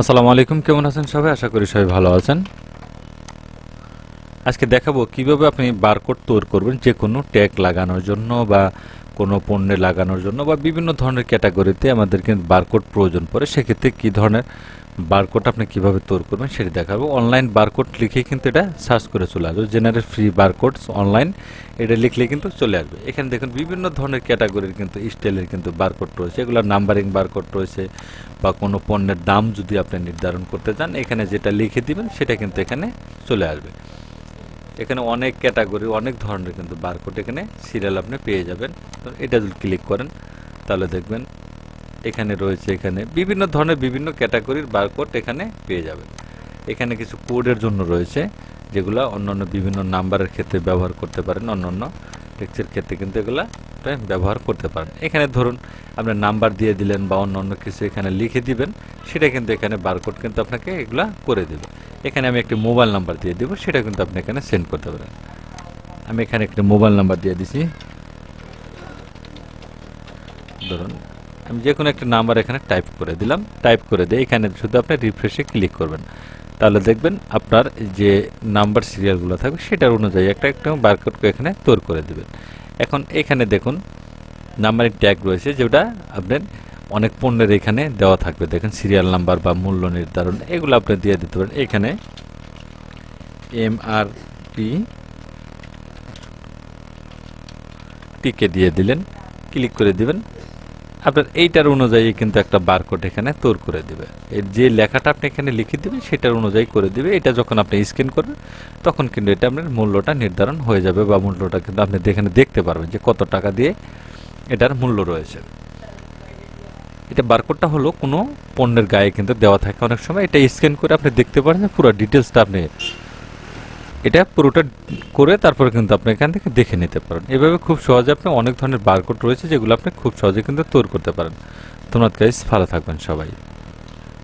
আসসালামু আলাইকুম, কেমন আছেন সবাই? আশা করি সবাই ভালো আছেন। আজকে দেখাবো কীভাবে আপনি বারকোড তৈরি করবেন যে কোনো ট্যাগ লাগানোর জন্য বা কোনো পণ্যে লাগানোর জন্য বা বিভিন্ন ধরনের ক্যাটাগরিতে আমাদের কিন্তু বারকোড প্রয়োজন পড়ে। সেক্ষেত্রে কী ধরনের বারকোড আপনি কীভাবে তৈরি করবেন সেটি দেখাবো। অনলাইন বারকোড লিখে কিন্তু এটা সার্চ করে চলে আসবে। জেনারেল ফ্রি বারকোড অনলাইন এটা লিখলে কিন্তু চলে আসবে। এখানে দেখুন বিভিন্ন ধরনের ক্যাটাগরির কিন্তু স্টাইলের কিন্তু বারকোড রয়েছে। এগুলো নাম্বারিং বারকোড রয়েছে বা কোনো পণ্যের দাম যদি আপনি নির্ধারণ করতে চান, এখানে যেটা লিখে দিবেন সেটা কিন্তু এখানে চলে আসবে। এখানে অনেক ক্যাটাগরি অনেক ধরনের কিন্তু বারকোড এখানে সিরিয়াল আপনি পেয়ে যাবেন। এটা যদি ক্লিক করেন, তাহলে দেখবেন এখানে রয়েছে এখানে বিভিন্ন ধরনের বিভিন্ন ক্যাটাগরির বারকোড এখানে পেয়ে যাবেন। এখানে কিছু কোডের জন্য রয়েছে, যেগুলো অন্যান্য বিভিন্ন নাম্বারের ক্ষেত্রে ব্যবহার করতে পারেন, অন্যান্য টেক্সের ক্ষেত্রে কিন্তু এগুলা ব্যবহার করতে পারেন। এখানে ধরুন আপনার নাম্বার দিয়ে দিলেন বা অন্য অন্য কিছু এখানে লিখে দিবেন, সেটা কিন্তু এখানে বারকোড কিন্তু আপনাকে এগুলা করে দেবে। এখানে আমি একটি মোবাইল নাম্বার দিয়ে দেবো, সেটা কিন্তু আপনি এখানে সেন্ড করতে পারেন। আমি এখানে একটি মোবাইল নাম্বার দিয়ে দিছি। ধরুন আমি যে কোনো একটা নাম্বার এখানে টাইপ করে দিলাম। টাইপ করে দিয়ে এখানে শুধু আপনি রিফ্রেশে ক্লিক করবেন। তাহলে দেখবেন আপনার যে নাম্বার সিরিয়ালগুলো থাকবে সেটার অনুযায়ী একটা একটা বারকোডকে এখানে তৈরি করে দেবেন। এখন এখানে দেখুন নাম্বারিং ট্যাগ রয়েছে যেটা আপনার অনেক পণ্যের এখানে দেওয়া থাকবে। দেখেন সিরিয়াল নাম্বার বা মূল্য নির্ধারণ এগুলো আপনি দিয়ে দিতে পারেন। এখানে এম আর পি টিকে দিয়ে দিলেন। ক্লিক করে দিবেন। আপনার এইটার অনুযায়ী কিন্তু একটা বারকোড এখানে তৈরি করে দিবে। এর যে লেখাটা আপনি এখানে লিখে দিবেন, সেটার অনুযায়ী করে দিবে। এটা যখন আপনি স্ক্যান করবেন, তখন কিন্তু এটা আপনার মূল্যটা নির্ধারণ হয়ে যাবে বা মূল্যটা কিন্তু আপনি এখানে দেখতে পারবেন যে কত টাকা দিয়ে এটার মূল্য রয়েছে। এটা বারকোডটা হলো কোনো পণ্যের গায়ে কিন্তু দেওয়া থাকে অনেক সময়। এটা স্ক্যান করে আপনি দেখতে পারেন পুরো ডিটেলসটা আপনি এটা পুরোটা করে তারপরে কিন্তু আপনি এখান থেকে দেখে নিতে পারেন। এভাবে খুব সহজে আপনি অনেক ধরনের বারকোড রয়েছে যেগুলো আপনি খুব সহজে কিন্তু তৈরি করতে পারেন। ধন্যবাদ গাইস ভালো থাকবেন সবাই।